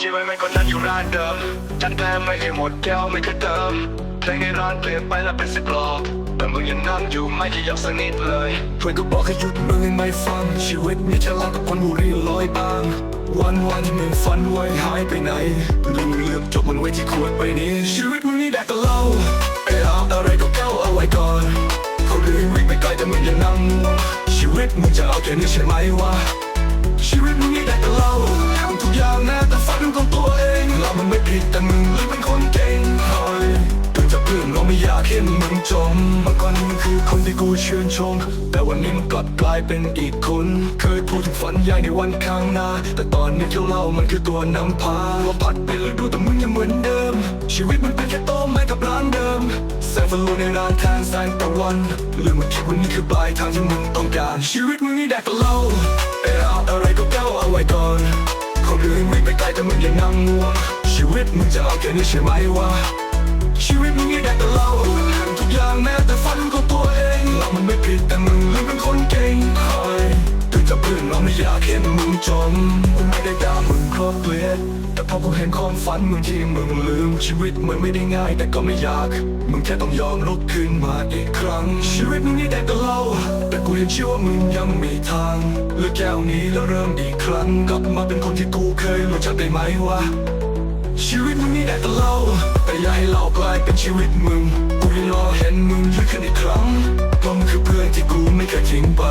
จีไว้ไม่คนนั้นอยู่ร้านเดิมจันแพ้ไม่ให้หมดแก้วไม่เคยเติมเพลงในร้านเปลี่ยนไปแล้วเป็นสิบรอบแต่มึงยังนั่งอยู่ไม่ขยับสักนิดเลยเพื่อนก็บอกให้หยุดมึงยังไม่ฟัง ชีวิตมีฉลาดกับคนบุรีลอยบาง วันวันหนึ่งฝันไว้หายไปไหนลืมเลือกจบมันไว้ที่ขวดไปนี้ ชีวิตมึงนี่แดกกับเล้าไปเอาอะไรก็เก้าเอาไว้ก่อนเขาลืมวิ่งไปไกลแต่มึงยังนั่งชีวิตมึงจะเอาแค่นี้ใช่ไหมวะชีวิตมึงนี่ได้แต่เล่า จมเมื่อก่อนมึงคือคนที่กูชื่นชม แต่วันนี้มันกลับกลายเป็นอีกคน เคยพูดถึงฝันใหญ่ในวันข้างหน้า แต่ตอนนี้เที่ยวเล่ามันคือตัวนำพาว่าพัดไปฤดูแต่มึงยังเหมือนเดิม ชีวิตมันเป็นแค่โต้มไม้กับร้านเดิมแสงฟลูในร้านแทนแสงตะวันลืมมาคิดวันนี้คือปลายทางที่มึงต้องการชีวิตมึงนี่แดกกับเหล้าเออเอาอะไรก็เก้าเอาไว้ก่อนคนอื่นวิ่งไปไกลแต่มึงยังนั่งง่วงชีวิตมึงจะเอาแค่นี้ใช่ไหมวะชีวิตมึงนี่แดกแต่เหล้า อย่างแม้แต่ฝันของตัวเองเรามันไม่ผิดแต่มึงลืมเป็นคนเก่งเฮ้ยถึงจะเพื่อนเราไม่อยากเห็นมึงจมกูไม่ได้ด่ามึงเพราะเกลียดแต่พอกูเห็นความฝันมึงที่มึงลืมชีวิตมันไม่ได้ง่ายแต่ก็ไม่ยาก มึงแค่ต้องยอมลุกขึ้นมาอีกครั้ง ชีวิตมึงนี่แดกแต่เล้าแต่กูยังเชื่อว่ามึงยังมีทางเลือกแก้วนี้แล้วเริ่มอีกครั้งกลับมาเป็นคนที่กูเคยรู้จักได้ไหมวะชีวิตมึงนี่แดกแต่เล่าแต่อย่าให้เล่ากลายเป็นชีวิตมึง ไม่รอเห็นมึงลึกขึ้นอีกครั้งเพราะมึงคือเพื่อนที่กูไม่เคยทิ้งไป